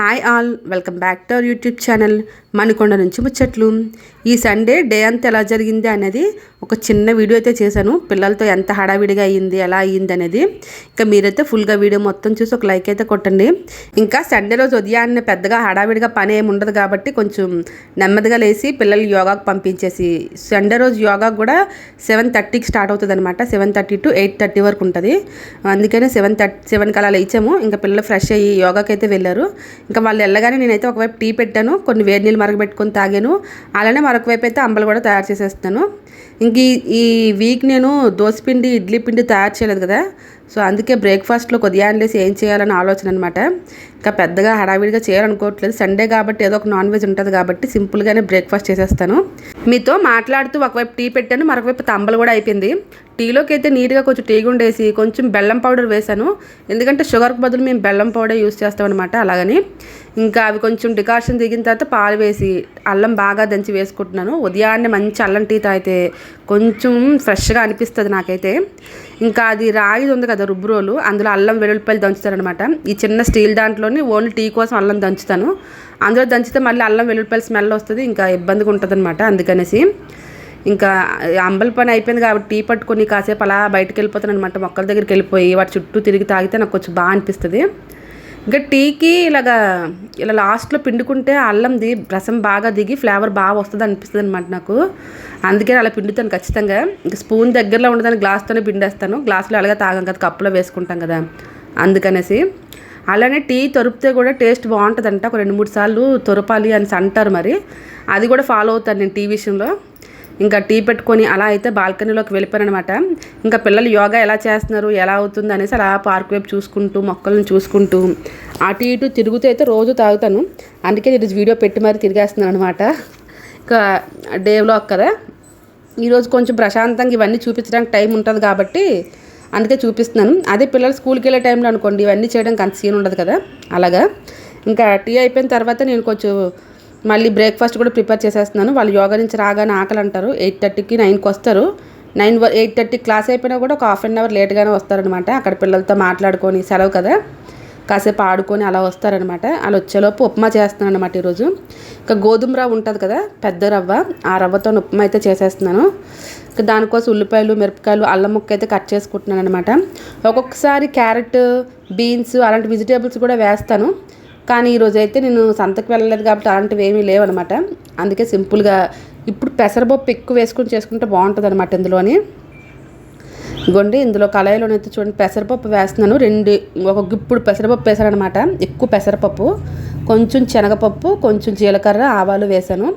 hi all welcome back to our YouTube channel Manikonda నుంచి ముచ్చట్లు. ఈ సండే డే అంతా ఎలా జరిగింది అనేది ఒక చిన్న వీడియో అయితే చేశాను. పిల్లలతో ఎంత హడావిడిగా అయ్యింది ఎలా అయ్యింది అనేది ఇంకా మీరైతే ఫుల్గా వీడియో మొత్తం చూసి ఒక లైక్ అయితే కొట్టండి. ఇంకా సండే రోజు ఉదయాన్నే పెద్దగా హడావిడిగా పని ఏమి ఉండదు కాబట్టి కొంచెం నెమ్మదిగా లేచి పిల్లలు యోగాకు పంపించేసి సండే రోజు యోగా కూడా సెవెన్ థర్టీకి స్టార్ట్ అవుతుంది అనమాట seven thirty to eight thirty వరకు ఉంటుంది. అందుకనే సెవెన్ థర్టీ సెవెన్కి అలా లేచాము. ఇంకా పిల్లలు ఫ్రెష్ అయ్యి యోగాకి అయితే వెళ్ళారు. ఇంకా వాళ్ళు వెళ్ళగానే నేనైతే ఒకవైపు టీ పెట్టాను. కొన్ని వేడి నీళ్ళు మరగబెట్టుకొని తాగాను. అలానే మరొక వైపు అయితే అంబలు కూడా తయారు చేసేస్తాను ఇంక ఈ- వీక్ నేను దోసపిండి ఇడ్లీ పిండి తయారు చేయలేదు కదా. సో అందుకే బ్రేక్ఫాస్ట్లో కొద్దిగా లేసి ఏం చేయాలని ఆలోచన అనమాట ఇంకా పెద్దగా హడావిడిగా చేయాలనుకోవట్లేదు. సండే కాబట్టి ఏదో ఒక నాన్ వెజ్ ఉంటుంది కాబట్టి సింపుల్గానే బ్రేక్ఫాస్ట్ చేసేస్తాను. మీతో మాట్లాడుతూ ఒకవైపు టీ పెట్టాను మరొక వైపు తంబలు కూడా అయిపోయింది. టీలోకి అయితే నీట్గా కొంచెం టీ గుండేసి కొంచెం బెల్లం పౌడర్ వేశాను. ఎందుకంటే షుగర్కి బదులు మేము బెల్లం పౌడర్ యూస్ చేస్తాం అనమాట అలాగని. ఇంకా అవి కొంచెం డికాషన్ దిగిన తర్వాత పాలు వేసి అల్లం బాగా దంచి వేసుకుంటున్నాను. ఉదయాన్నే మంచి అల్లం టీ తాగితే కొంచెం ఫ్రెష్గా అనిపిస్తుంది నాకైతే. ఇంకా అది రాయిది ఉంది కదా రుబ్బురోలు అందులో అల్లం వెల్లుల్లిపాయలు దంచుతారనమాట ఈ చిన్న స్టీల్ దాంట్లో దాంట్లోని ఓన్లీ టీ కోసం అల్లం దంచుతాను. అందులో దంచితే మళ్ళీ అల్లం వెల్లుల్లిపాయలు స్మెల్ వస్తుంది ఇంకా ఇబ్బందిగా ఉంటుంది అనమాట అందుకనేసి. ఇంకా అంబల పని అయిపోయింది కాబట్టి టీ పట్టుకొని కాసేపు అలా బయటకు వెళ్ళిపోతాను అనమాట మొక్కల దగ్గరికి వెళ్ళిపోయి వాటి చుట్టూ తిరిగి తాగితే నాకు కొంచెం బాగా అనిపిస్తుంది. ఇంకా టీకి ఇలాగా ఇలా లాస్ట్లో పిండుకుంటే అల్లంది రసం బాగా దిగి ఫ్లేవర్ బాగా వస్తుంది అనిపిస్తుంది అనమాట నాకు. అందుకే అలా పిండుతాను ఖచ్చితంగా. ఇంకా స్పూన్ దగ్గరలో ఉండదని గ్లాస్తోనే పిండేస్తాను. గ్లాసులో అలాగే తాగం కదా కప్పులో వేసుకుంటాం కదా అందుకనేసి. అలానే టీ తొరిపితే కూడా టేస్ట్ బాగుంటుందంట. ఒక రెండు మూడు సార్లు తొరపాలి అని అంటారు మరి. అది కూడా ఫాలో అవుతాను నేను టీ విషయంలో. ఇంకా టీ పెట్టుకొని అలా అయితే బాల్కనీలోకి వెళ్ళిపోయాను అనమాట ఇంకా పిల్లలు యోగా ఎలా చేస్తున్నారు ఎలా అవుతుంది అనేసి అలా పార్క్ వైపు చూసుకుంటూ మొక్కలను చూసుకుంటూ అటు ఇటు తిరుగుతూ అయితే రోజు తాగుతాను. అందుకే ఈరోజు వీడియో పెట్టి మరి తిరిగేస్తున్నాను అనమాట ఇంకా డే వ్లాగ్ కదా. ఈరోజు కొంచెం ప్రశాంతంగా ఇవన్నీ చూపించడానికి టైం ఉంటుంది కాబట్టి అందుకే చూపిస్తున్నాను. అదే పిల్లలు స్కూల్కి వెళ్ళే టైంలో అనుకోండి ఇవన్నీ చేయడానికి అంత సీన్ ఉండదు కదా. అలాగా. ఇంకా టీ అయిపోయిన తర్వాత నేను కొంచెం మళ్ళీ బ్రేక్ఫాస్ట్ కూడా ప్రిపేర్ చేసేస్తున్నాను. వాళ్ళు యోగా నుంచి రాగానే ఆకలి అంటారు. ఎయిట్ థర్టీకి నైన్కి వస్తారు. నైన్ ఎయిట్ థర్టీ క్లాస్ అయిపోయినా కూడా ఒక హాఫ్ అన్ అవర్ లేట్గానే వస్తారనమాట. అక్కడ పిల్లలతో మాట్లాడుకొని సెలవు కదా. కాసేపు ఆడుకొని అలా వస్తారనమాట. అలా వచ్చేలోపు ఉప్మా చేస్తున్నాను అనమాట ఈరోజు. ఇంకా గోధుమ రవ్వ ఉంటుంది కదా పెద్ద రవ్వ. ఆ రవ్వతో ఉప్మా అయితే చేసేస్తున్నాను. దానికోసం ఉల్లిపాయలు మిరపకాయలు అల్లం ముక్క అయితే కట్ చేసుకుంటున్నాను అనమాట ఒక్కొక్కసారి క్యారెట్ బీన్స్ అలాంటి వెజిటేబుల్స్ కూడా వేస్తాను. కానీ ఈరోజు అయితే నేను సంతకు వెళ్ళలేదు కాబట్టి అలాంటివి ఏమీ లేవనమాట అందుకే సింపుల్గా ఇప్పుడు పెసరపప్పు ఎక్కువ వేసుకుని చేసుకుంటే బాగుంటుంది అనమాట ఇందులోని. ఇగోండి ఇందులో కళాయిలోనైతే చూడండి పెసరపప్పు వేస్తున్నాను. రెండు ఒక ఇప్పుడు పెసరపప్పు వేసాను అనమాట ఎక్కువ పెసరపప్పు కొంచెం శనగపప్పు కొంచెం జీలకర్ర ఆవాలు వేసాను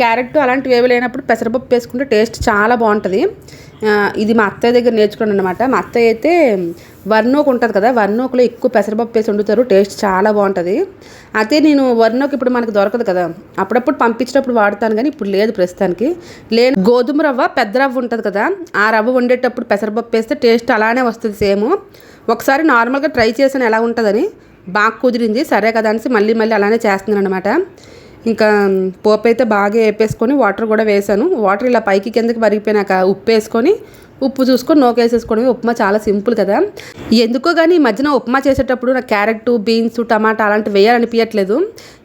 క్యారెట్ అలాంటివి ఏవి లేనప్పుడు పెసరపప్పు వేసుకుంటే టేస్ట్ చాలా బాగుంటుంది. ఇది మా అత్తయ్య దగ్గర నేర్చుకున్నాను అనమాట మా అత్తయ్య అయితే వర్ణోకు ఉంటుంది కదా వర్ణోకులో ఎక్కువ పెసరపప్పు వేసి వండుతారు టేస్ట్ చాలా బాగుంటుంది. అయితే నేను వర్ణోకు ఇప్పుడు మనకు దొరకదు కదా అప్పుడప్పుడు పంపించేటప్పుడు వాడతాను కానీ ఇప్పుడు లేదు ప్రస్తుతానికి. లేని గోధుమ రవ్వ పెద్ద రవ్వ ఉంటుంది కదా ఆ రవ్వ వండేటప్పుడు పెసరపప్పు వేస్తే టేస్ట్ అలానే వస్తుంది సేమ్. ఒకసారి నార్మల్గా ట్రై చేసాను ఎలా ఉంటుందని బాగా కుదిరింది సరే కదా అనేసి మళ్ళీ మళ్ళీ అలానే చేస్తున్నాను అనమాట ఇంకా పోపు అయితే బాగా వేపేసుకొని వాటర్ కూడా వేసాను. వాటర్ ఇలా పైకి కిందకి మరిగిపోయినాక ఉప్పు వేసుకొని ఉప్పు చూసుకొని నోకేసేసుకోవడమే ఉప్మా చాలా సింపుల్ కదా. ఎందుకో కానీ ఈ మధ్యన ఉప్మా చేసేటప్పుడు నాకు క్యారెట్ బీన్స్ టమాటా అలాంటివి వేయాలనిపించట్లేదు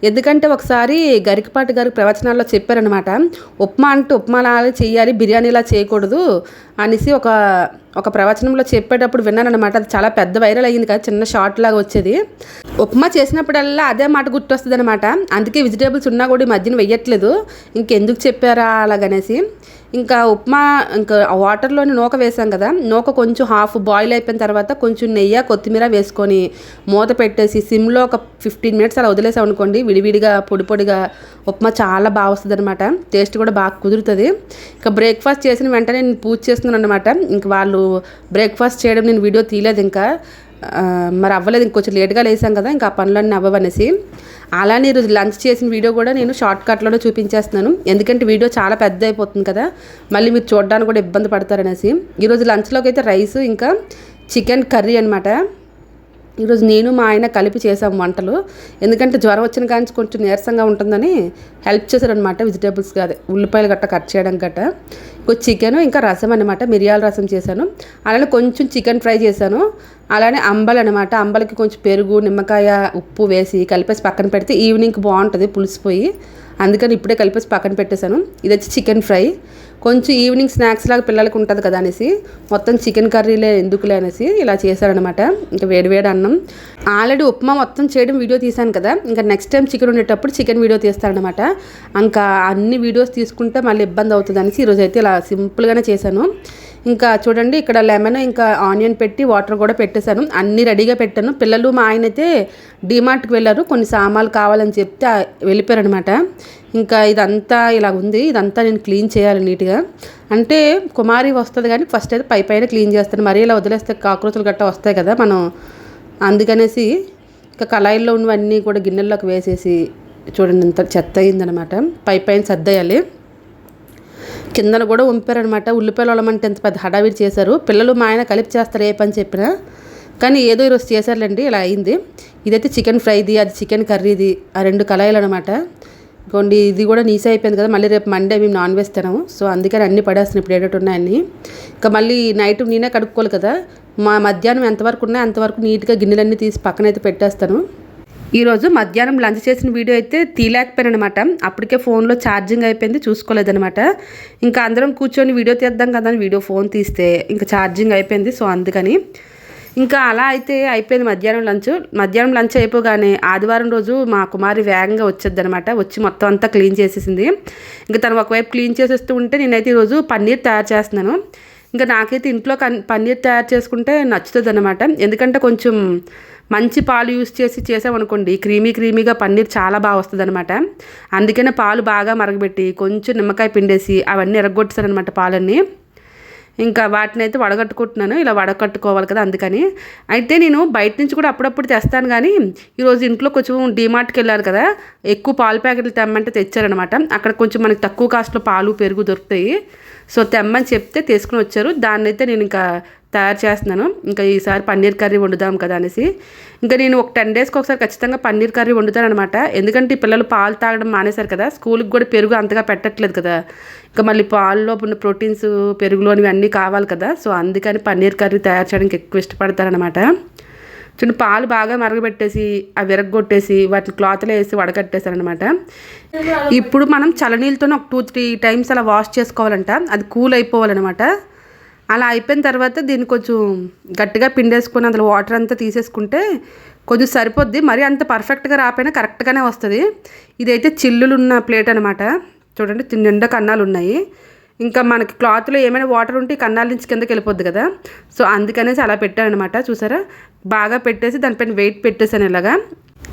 ఎందుకంటే ఒకసారి గరికపాటి గారి ప్రవచనాల్లో చెప్పారనమాట ఉప్మా అంటే ఉప్మాలా చేయాలి బిర్యానీలా చేయకూడదు అనేసి ఒక ఒక ప్రవచనంలో చెప్పేటప్పుడు విన్నానమాట అది చాలా పెద్ద వైరల్ అయ్యింది కదా చిన్న షార్ట్ లాగా వచ్చేది. ఉప్మా చేసినప్పుడల్లా అదే మాట గుర్తొస్తుంది అనమాట అందుకే వెజిటేబుల్స్ ఉన్నా కూడా ఈ మధ్యన వెయ్యట్లేదు ఇంకెందుకు చెప్పారా అలాగనేసి. ఇంకా ఉప్మా ఇంకా వాటర్లోని నూక వేసాం కదా. నూక కొంచెం హాఫ్ బాయిల్ అయిపోయిన తర్వాత కొంచెం నెయ్యి కొత్తిమీర వేసుకొని మూత పెట్టేసి సిమ్లో ఒక ఫిఫ్టీన్ మినిట్స్ అలా వదిలేసాం అనుకోండి విడివిడిగా పొడి పొడిగా ఉప్మా చాలా బాగా వస్తుంది అనమాట టేస్ట్ కూడా బాగా కుదురుతుంది. ఇంకా బ్రేక్ఫాస్ట్ చేసిన వెంటనే నేను పూజ చేస్తున్నాను అనమాట ఇంక వాళ్ళు బ్రేక్ఫాస్ట్ చేయడం నేను వీడియో తీయలేదు ఇంకా. మరి అవ్వలేదు ఇంకొంచెం లేట్గా లేసాం కదా ఇంకా ఆ పనులన్నీ అవ్వవనేసి. అలానే ఈరోజు లంచ్ చేసిన వీడియో కూడా నేను షార్ట్ కట్లోనే చూపించేస్తున్నాను. ఎందుకంటే వీడియో చాలా పెద్ద అయిపోతుంది కదా. మళ్ళీ మీరు చూడడానికి కూడా ఇబ్బంది పడతారనేసి. ఈరోజు లంచ్లోకి అయితే రైస్ ఇంకా చికెన్ కర్రీ అనమాట ఈరోజు నేను మా ఆయన కలిపి చేసాం వంటలు. ఎందుకంటే జ్వరం వచ్చిన కానీ కొంచెం నీరసంగా ఉంటుందని హెల్ప్ చేశారనమాట వెజిటేబుల్స్ అదే ఉల్లిపాయలు గట్ట కట్ చేయడం గట్ట. ఇంకో చికెన్ ఇంకా రసం అనమాట మిరియాల రసం చేశాను. అలానే కొంచెం చికెన్ ఫ్రై చేశాను. అలానే అంబలు అనమాట అంబలకి కొంచెం పెరుగు నిమ్మకాయ ఉప్పు వేసి కలిపేసి పక్కన పెడితే ఈవినింగ్కి బాగుంటుంది పులిసిపోయి అందుకని ఇప్పుడే కలిపేసి పక్కన పెట్టేశాను. ఇది వచ్చి చికెన్ ఫ్రై. కొంచెం ఈవినింగ్ స్నాక్స్ లాగా పిల్లలకి ఉంటుంది కదా అనేసి మొత్తం చికెన్ కర్రీలే ఎందుకులే అనేసి ఇలా చేశారనమాట ఇంకా వేడివేడి అన్నం. ఆల్రెడీ ఉప్మా మొత్తం చేయడం వీడియో తీశాను కదా ఇంకా నెక్స్ట్ టైం చికెన్ ఉండేటప్పుడు చికెన్ వీడియో తీస్తారనమాట ఇంకా అన్ని వీడియోస్ తీసుకుంటే మళ్ళీ ఇబ్బంది అవుతుంది అనేసి ఈరోజు అయితే ఇలా సింపుల్గానే చేశాను. ఇంకా చూడండి ఇక్కడ లెమన్ ఇంకా ఆనియన్ పెట్టి వాటర్ కూడా పెట్టేశాను. అన్నీ రెడీగా పెట్టాను. పిల్లలు మా ఆయన అయితే డిమార్ట్కి వెళ్ళారు. కొన్ని సామాన్లు కావాలని చెప్తే వెళ్ళిపోయారనమాట ఇంకా ఇదంతా ఇలా ఉంది. ఇదంతా నేను క్లీన్ చేయాలి నీట్గా. అంటే కుమారి వస్తుంది కానీ ఫస్ట్ అయితే పై పైన క్లీన్ చేస్తాను. మరీ ఇలా వదిలేస్తే కాక్రోచులు గట్టా వస్తాయి కదా మనం. అందుకనేసి ఇంకా కళాయిల్లో ఉన్నవన్నీ కూడా గిన్నెల్లోకి వేసేసి చూడండి ఇంత చెత్త అయిందనమాట పై పైన సర్దేయాలి. కిందన కూడా వంపారనమాట ఉల్లిపాయలు వాళ్ళమంటే ఎంత పెద్ద హడావిడి చేశారు. పిల్లలు మా ఆయన కలిపి చేస్తారు ఏ పని చెప్పినా. కానీ ఏదో ఈరోజు చేశారులేండి ఇలా అయింది. ఇదైతే చికెన్ ఫ్రైది అది చికెన్ కర్రీది ఆ రెండు కళాయిలు అనమాట ఇంకోండి ఇది కూడా నీసే అయిపోయింది కదా మళ్ళీ రేపు మండే మేము నాన్ వెజ్ తినాము. సో అందుకని అన్నీ పడేస్తున్నాయి ఇప్పుడు ఏడేటి ఉన్నాయని ఇంకా మళ్ళీ నైట్ నేనే కడుక్కోవాలి కదా. మా మధ్యాహ్నం ఎంతవరకు ఉన్నాయో అంతవరకు నీట్గా గిన్నెలన్నీ తీసి పక్కనైతే పెట్టేస్తాను. ఈరోజు మధ్యాహ్నం లంచ్ చేసిన వీడియో అయితే తీలేకపోయాను అనమాట అప్పటికే ఫోన్లో ఛార్జింగ్ అయిపోయింది చూసుకోలేదనమాట ఇంకా అందరం కూర్చొని వీడియో తీద్దాం కదా అని వీడియో ఫోన్ తీస్తే ఇంకా ఛార్జింగ్ అయిపోయింది సో అందుకని. ఇంకా అలా అయితే అయిపోయింది మధ్యాహ్నం లంచ్. మధ్యాహ్నం లంచ్ అయిపోగానే ఆదివారం రోజు మా కుమారి వేగంగా వచ్చేది అనమాట వచ్చి మొత్తం అంతా క్లీన్ చేసేసింది. ఇంకా తను ఒకవైపు క్లీన్ చేసేస్తూ ఉంటే నేనైతే ఈరోజు పన్నీర్ తయారు చేస్తున్నాను. ఇంకా నాకైతే ఇంట్లో పన్నీర్ తయారు చేసుకుంటే నచ్చుతుంది అనమాట ఎందుకంటే కొంచెం మంచి పాలు యూస్ చేసి చేసామనుకోండి క్రీమీ క్రీమీగా పన్నీర్ చాలా బాగా వస్తుంది అనమాట అందుకనే పాలు బాగా మరగబెట్టి కొంచెం నిమ్మకాయ పిండేసి అవన్నీ ఎరగొట్టేశారనమాట పాలన్నీ. ఇంకా వాటిని అయితే వడగట్టుకుంటున్నాను ఇలా వడగట్టుకోవాలి కదా అందుకని. అయితే నేను బయట నుంచి కూడా అప్పుడప్పుడు తెస్తాను కానీ ఈరోజు ఇంట్లో కొంచెం డీమార్ట్కి వెళ్ళారు కదా ఎక్కువ పాలు ప్యాకెట్లు తెమ్మంటే తెచ్చారనమాట అక్కడ కొంచెం మనకి తక్కువ కాస్ట్లో పాలు పెరుగు దొరుకుతాయి. సో తెమ్మని చెప్తే తీసుకుని వచ్చారు. దాన్ని అయితే నేను ఇంకా తయారు చేస్తున్నాను. ఇంకా ఈసారి పన్నీర్ కర్రీ వండుదాం కదా అనేసి. ఇంకా నేను ఒక టెన్ డేస్కి ఒకసారి ఖచ్చితంగా పన్నీర్ కర్రీ వండుతాను అనమాట ఎందుకంటే ఈ పిల్లలు పాలు తాగడం మానేశారు కదా స్కూల్కి కూడా పెరుగు అంతగా పెట్టట్లేదు కదా. ఇంకా మళ్ళీ పాల్లో ఉన్న ప్రోటీన్స్ పెరుగులోనివి అన్నీ కావాలి కదా. సో అందుకని పన్నీర్ కర్రీ తయారు చేయడానికి ఎక్కువ ఇష్టపడతారనమాట చిన్న పాలు బాగా మరగబెట్టేసి అవి విరగొట్టేసి వాటిని క్లాత్లో వేసి వడగట్టేశారనమాట ఇప్పుడు మనం చలనీళ్ళతో ఒక టూ త్రీ టైమ్స్ అలా వాష్ చేసుకోవాలంట. అది కూల్ అయిపోవాలన్నమాట. అలా అయిపోయిన తర్వాత దీన్ని కొంచెం గట్టిగా పిండేసుకొని అందులో వాటర్ అంతా తీసేసుకుంటే కొంచెం సరిపోద్ది. మరి అంత పర్ఫెక్ట్గా రాపోయినా కరెక్ట్గానే వస్తుంది. ఇదైతే చిల్లులు ఉన్న ప్లేట్ అనమాట చూడండి నిండా కన్నాలు ఉన్నాయి ఇంకా మనకి క్లాత్లో ఏమైనా వాటర్ ఉంటే కన్నాల నుంచి కిందకి వెళ్ళిపోద్ది కదా. సో అందుకనేసి అలా పెట్టానమాట చూసారా? బాగా పెట్టేసి దానిపైన వెయిట్ పెట్టేసాను ఇలాగా.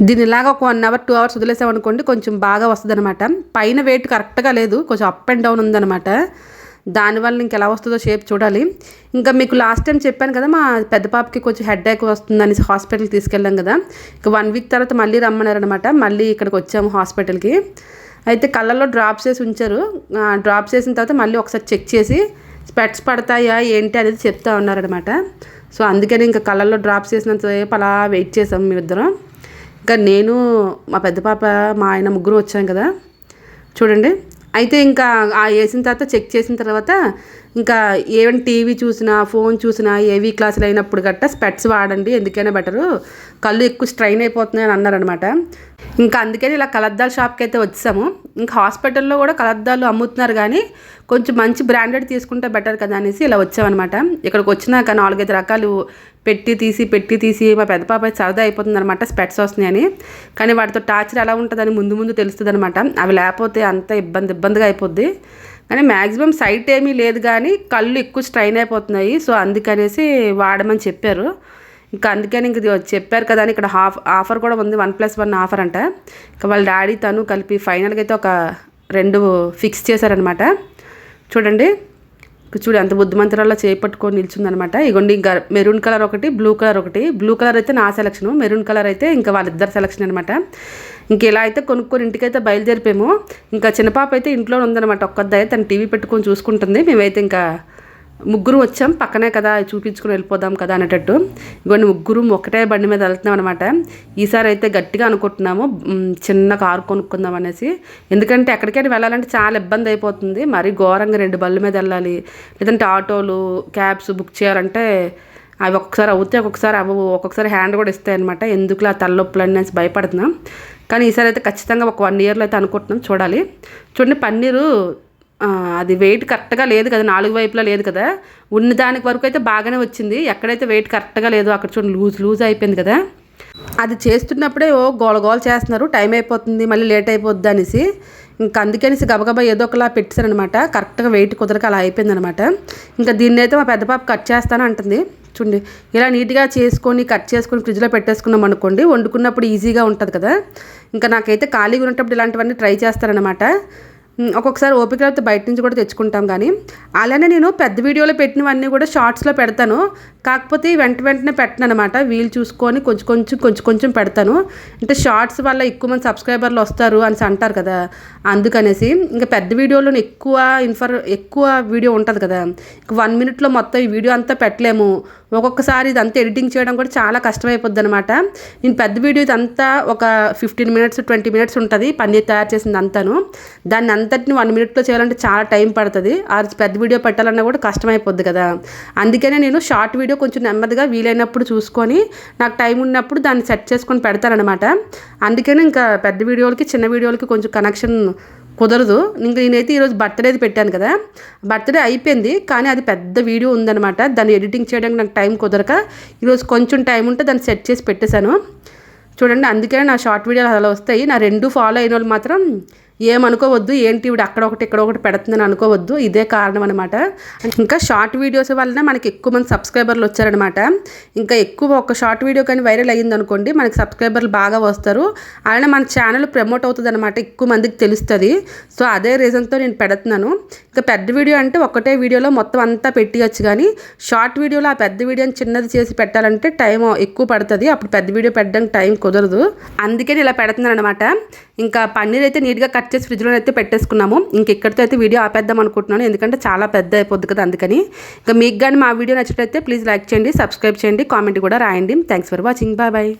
దీని ఇలాగ ఒక వన్ అవర్ టూ అవర్స్ వదిలేసామనుకోండి కొంచెం బాగా వస్తుంది అనమాట పైన వెయిట్ కరెక్ట్గా లేదు. కొంచెం అప్ అండ్ డౌన్ ఉందన్నమాట. దానివల్ల ఇంక ఎలా వస్తుందో షేప్ చూడాలి. ఇంకా మీకు లాస్ట్ టైం చెప్పాను కదా మా పెద్ద పాపకి కొంచెం హెడ్ ఏక్ వస్తుందని హాస్పిటల్కి తీసుకెళ్ళాం కదా. ఇంకా వన్ వీక్ తర్వాత మళ్ళీ రమ్మన్నారనమాట మళ్ళీ ఇక్కడికి వచ్చాము హాస్పిటల్కి అయితే కళ్ళల్లో డ్రాప్స్ వేసి ఉంచారు. డ్రాప్స్ వేసిన తర్వాత మళ్ళీ ఒకసారి చెక్ చేసి స్పెట్స్ పడతాయా ఏంటి అనేది చెప్తా ఉన్నారనమాట సో అందుకని ఇంకా కళ్ళల్లో డ్రాప్స్ వేసినంతసేపు అలా వెయిట్ చేసాం మేమిద్దరం ఇంకా నేను మా పెద్ద పాప మా ఆయన ముగ్గురు వచ్చాం కదా. చూడండి. అయితే ఇంకా ఆ వేసిన తర్వాత చెక్ చేసిన తర్వాత ఇంకా ఏమైనా టీవీ చూసినా ఫోన్ చూసినా ఏవీ క్లాసులు అయినప్పుడు గట్టా స్పెట్స్ వాడండి ఎందుకైనా బెటరు. కళ్ళు ఎక్కువ స్ట్రైన్ అయిపోతున్నాయని అన్నారనమాట ఇంకా అందుకని ఇలా కలద్దాల షాప్కి అయితే వచ్చాము. ఇంకా హాస్పిటల్లో కూడా కలద్దాలు అమ్ముతున్నారు కానీ కొంచెం మంచి బ్రాండెడ్ తీసుకుంటే బెటర్ కదా అనేసి ఇలా వచ్చామన్నమాట. ఇక్కడికి వచ్చినాక నాలుగైదు రకాలు పెట్టి తీసి పెట్టి తీసి మా పెద్ద పాప సరదా అయిపోతుంది అనమాట స్పెట్స్ వస్తున్నాయని. కానీ వాటితో టార్చర్ ఎలా ఉంటుందని ముందు ముందు తెలుస్తుంది అనమాట అవి లేకపోతే అంత ఇబ్బంది ఇబ్బందిగా అయిపోద్ది. కానీ మ్యాక్సిమం సైట్ ఏమీ లేదు కానీ కళ్ళు ఎక్కువ స్ట్రైన్ అయిపోతున్నాయి. సో అందుకనేసి వాడమని చెప్పారు. ఇంకా అందుకని ఇంక చెప్పారు కదా అని ఇక్కడ హాఫ్ ఆఫర్ కూడా ఉంది. వన్ ప్లస్ వన్ ఆఫర్ అంట. ఇంకా వాళ్ళ డాడీ తను కలిపి ఫైనల్గా అయితే ఒక రెండు ఫిక్స్ చేశారనమాట చూడండి. చూడు ఎంత బుద్ధిమంతరాల్లో చేపట్టుకొని నిల్చుందనమాట ఇగోండి ఇంకా మెరూన్ కలర్ ఒకటి బ్లూ కలర్ ఒకటి. బ్లూ కలర్ అయితే నా సెలక్షన్ మెరూన్ కలర్ అయితే ఇంకా వాళ్ళిద్దరు సెలక్షన్ అనమాట ఇంక ఇలా అయితే కొనుక్కొని ఇంటికైతే బయలుదేరిపోయాము. ఇంకా చిన్నపాప అయితే ఇంట్లో ఉందనమాట ఒక్కద్దైతే తను టీవీ పెట్టుకొని చూసుకుంటుంది. మేమైతే ఇంకా ముగ్గురు వచ్చాం పక్కనే కదా చూపించుకుని వెళ్ళిపోదాం కదా అనేటట్టు. ఇవన్నీ ముగ్గురు ఒకటే బండి మీద వెళ్తున్నాం అనమాట ఈసారి అయితే గట్టిగా అనుకుంటున్నాము చిన్న కారు కొనుక్కుందాం అనేసి. ఎందుకంటే ఎక్కడికైనా వెళ్ళాలంటే చాలా ఇబ్బంది అయిపోతుంది. మరి ఘోరంగా రెండు బళ్ళ మీద వెళ్ళాలి. లేదంటే ఆటోలు క్యాబ్స్ బుక్ చేయాలంటే అవి ఒక్కొక్కసారి అవుతాయి ఒక్కొక్కసారి అవ్వవు. ఒక్కొక్కసారి హ్యాండ్ కూడా ఇస్తాయి అనమాట ఎందుకులా తలనొప్పులు అనేసి భయపడుతున్నాం. కానీ ఈసారి అయితే ఖచ్చితంగా ఒక వన్ ఇయర్లో అయితే అనుకుంటున్నాం చూడాలి. చూడండి పన్నీరు అది వెయిట్ కరెక్ట్గా లేదు కదా నాలుగు వైపులా లేదు కదా ఉన్న దానికి వరకు అయితే బాగానే వచ్చింది. ఎక్కడైతే వెయిట్ కరెక్ట్గా లేదో అక్కడ చూడండి లూజ్ లూజ్ అయిపోయింది కదా. అది చేస్తున్నప్పుడే ఓ గోల గోల చేస్తున్నారు టైం అయిపోతుంది మళ్ళీ లేట్ అయిపోద్ది అనేసి. ఇంకా అందుకనేసి గబగబా ఏదో ఒకలా పెట్టారనమాట కరెక్ట్గా వెయిట్ కుదరక అలా అయిపోయింది అనమాట ఇంకా దీన్ని అయితే మా పెద్ద పాప కట్ చేస్తాను అంటుంది. చూడండి ఇలా నీట్గా చేసుకొని కట్ చేసుకొని ఫ్రిడ్జ్లో పెట్టేసుకున్నాం అనుకోండి వండుకున్నప్పుడు ఈజీగా ఉంటుంది కదా. ఇంకా నాకైతే ఖాళీగా ఉన్నప్పుడు ఇలాంటివన్నీ ట్రై చేస్తారనమాట ఒక్కొక్కసారి ఓపికలతో బయట నుంచి కూడా తెచ్చుకుంటాం కానీ. అలానే నేను పెద్ద వీడియోలో పెట్టినవన్నీ కూడా షార్ట్స్లో పెడతాను. కాకపోతే వెంట వెంటనే పెట్టను అనమాట వీలు చూసుకొని కొంచెం కొంచెం కొంచెం కొంచెం పెడతాను. అంటే షార్ట్స్ వల్ల ఎక్కువ మంది సబ్స్క్రైబర్లు వస్తారు అని అంటారు కదా. అందుకనేసి ఇంకా పెద్ద వీడియోలో ఎక్కువ ఇన్ఫర్ ఎక్కువ వీడియో ఉంటుంది కదా. వన్ మినిట్లో మొత్తం ఈ వీడియో అంతా పెట్టలేము. ఒక్కొక్కసారి ఇదంతా ఎడిటింగ్ చేయడం కూడా చాలా కష్టమైపోద్ది అనమాట నేను పెద్ద వీడియో ఇదంతా ఒక ఫిఫ్టీన్ మినిట్స్ ట్వంటీ మినిట్స్ ఉంటుంది పన్నీర్ తయారు చేసింది అంతాను దాన్ని అంతటిని వన్ మినిట్లో చేయాలంటే చాలా టైం పడుతుంది. ఆ పెద్ద వీడియో పెట్టాలన్నా కూడా కష్టమైపోద్ది కదా. అందుకనే నేను షార్ట్ వీడియో కొంచెం నెమ్మదిగా వీలైనప్పుడు చూసుకొని నాకు టైం ఉన్నప్పుడు దాన్ని సెట్ చేసుకొని పెడతానమాట అందుకని ఇంకా పెద్ద వీడియోలకి చిన్న వీడియోలకి కొంచెం కనెక్షన్ కుదరదు. ఇంక నేనైతే ఈరోజు బర్త్డేది పెట్టాను కదా. బర్త్డే అయిపోయింది. కానీ అది పెద్ద వీడియో ఉందన్నమాట. దాన్ని ఎడిటింగ్ చేయడానికి నాకు టైం కుదరక ఈరోజు కొంచెం టైం ఉంటే దాన్ని సెట్ చేసి పెట్టేశాను. చూడండి అందుకనే నా షార్ట్ వీడియోలు అలా వస్తాయి. నా రెండు ఫాలో అయిన వాళ్ళు మాత్రం ఏమనుకోవద్దు ఏంటి ఇవి అక్కడ ఒకటి ఇక్కడ ఒకటి పెడుతుందని అనుకోవద్దు ఇదే కారణం అనమాట ఇంకా షార్ట్ వీడియోస్ వలన మనకి ఎక్కువ మంది సబ్స్క్రైబర్లు వచ్చారనమాట ఇంకా ఎక్కువ ఒక షార్ట్ వీడియో కానీ వైరల్ అయ్యింది అనుకోండి మనకి సబ్స్క్రైబర్లు బాగా వస్తారు. అలానే మన ఛానల్ ప్రమోట్ అవుతుంది అనమాట ఎక్కువ మందికి తెలుస్తుంది. సో అదే రీజన్తో నేను పెడుతున్నాను. ఇంకా పెద్ద వీడియో అంటే ఒకటే వీడియోలో మొత్తం అంతా పెట్టియచ్చు కానీ షార్ట్ వీడియోలో ఆ పెద్ద వీడియోని చిన్నది చేసి పెట్టాలంటే టైం ఎక్కువ పడుతుంది. అప్పుడు పెద్ద వీడియో పెట్టడానికి టైం కుదరదు. అందుకే నేను ఇలా పెడుతున్నాను అనమాట ఇంకా పన్నీర్ అయితే నీట్గా కట్ కట్ చేసి ఫ్రిడ్జ్లో అయితే పెట్టేసుకున్నాము. ఇంక ఇక్కడితో అయితే వీడియో ఆపేద్దాం అనుకుంటున్నాను. ఎందుకంటే చాలా పెద్ద అయిపోద్ది కదా అందుకని. ఇంకా మీకు కానీ మా వీడియో నచ్చినట్లయితే ప్లీజ్ లైక్ చేయండి సబ్స్క్రైబ్ చేయండి కామెంట్ కూడా రాయండి. Thanks for watching bye bye